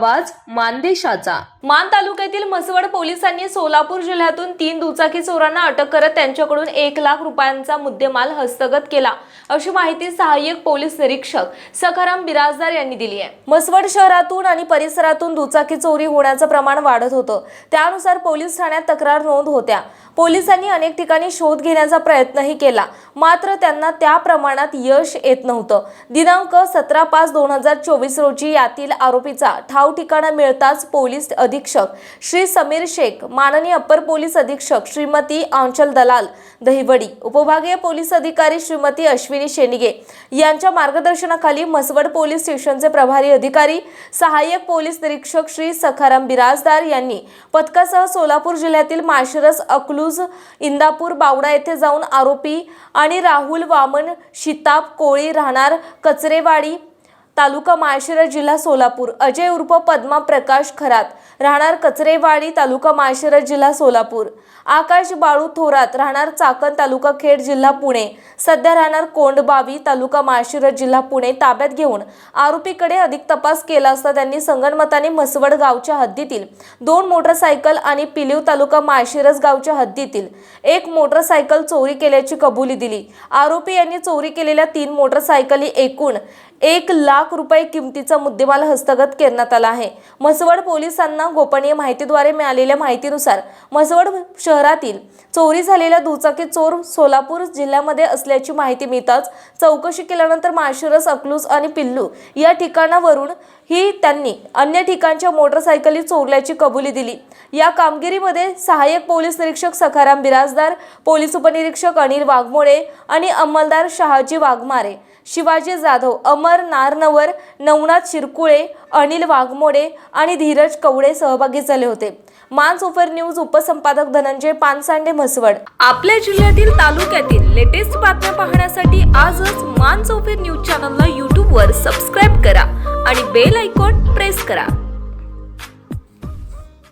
आवाज मानदेशाचा. मान तालुक्यातील मसवड पोलिसांनी सोलापूर जिल्ह्यातून तीन दुचाकी चोरांना अटक करत त्यांच्याकडून एक लाख रुपयांचा मुद्देमाल हस्तगत केला. अशी माहिती सहाय्यक पोलीस निरीक्षक सखाराम बिराजदार यांनी दिली आहे. मसवड शहरातून आणि परिसरातून दुचाकी चोरी होण्याचं प्रमाण वाढत होतं. त्यानुसार पोलीस ठाण्यात तक्रार नोंद होत्या. पोलिसांनी अनेक ठिकाणी शोध घेण्याचा प्रयत्नही केला. मात्र त्यांना त्या प्रमाणात यश येत नव्हतं. दिनांक सतरा पाच दोन हजार चोवीस रोजी यातील आरोपीचा ठाव ठिकाणं मिळताच पोलीस अधीक्षक श्री समीर शेख माननीय अप्पर पोलीस अधीक्षक श्रीमती आंचल दलाल दहिवडी उपभागीय पोलीस अधिकारी श्रीमती अश्विनी शेंडगे यांच्या मार्गदर्शनाखाली म्हसवड पोलीस स्टेशनचे प्रभारी अधिकारी सहाय्यक पोलीस निरीक्षक श्री सखाराम बिराजदार यांनी पथकासह सोलापूर जिल्ह्यातील माळशिरस अकलूज इंदापूर बावडा येथे जाऊन आरोपी आणि राहुल वामन शिताप कोळी राहणार कचरेवाडी तालुका माळशिरस जिल्हा सोलापूर. अजय उर्फ पद्मा प्रकाश खरात. राहणार कचरेवाडी तालुका माळशिरस जिल्हा सोलापूर. आकाश बाळू थोरात राहणार चाकण तालुका खेड जिल्हा पुणे. सध्या राहणार कोंडबावी तालुका माळशिरस जिल्हा पुणे. ताब्यात घेऊन आरोपीकडे अधिक तपास केला असता त्यांनी संगनमताने म्हसवड गावच्या हद्दीतील दोन मोटरसायकल आणि पिलीव तालुका माळशिरस गावच्या हद्दीतील एक मोटरसायकल चोरी केल्याची कबुली दिली. आरोपी यांनी चोरी केलेल्या तीन मोटरसायकली एकूण एक लाख रुपये किमतीचा मुद्देमाल हस्तगत करण्यात आला आहे. म्हसवड पोलिसांना गोपनीय माहितीद्वारे मिळालेल्या माहितीनुसार म्हसवड शहरातील चोरी झालेल्या दुचाकी चोर सोलापूर जिल्ह्यामध्ये असल्याची माहिती मिळताच चौकशी केल्यानंतर माळशिरस अकलूज आणि पिल्लू या ठिकाणावरून ही त्यांनी अन्य ठिकाणच्या मोटरसायकली चोरल्याची कबुली दिली. या कामगिरीमध्ये सहाय्यक पोलीस निरीक्षक सखाराम बिराजदार पोलीस उपनिरीक्षक अनिल वाघमोळे आणि अंमलदार शहाजी वाघमारे शिवाजी जाधव अमर नारनवर नवनाथ शिरकुळे अनिल वाघमोडे आणि धीरज कवडे सहभागी झाले होते. मानसोफर न्यूज उपसंपादक धनंजय पानसांडे म्हसवड. आपल्या जिल्ह्यातील तालुक्यातील लेटेस्ट बातम्या पाहण्यासाठी आजच मानसोफर न्यूज चॅनलला यूट्यूबवर सबस्क्राईब करा आणि बेल आयकॉन प्रेस करा.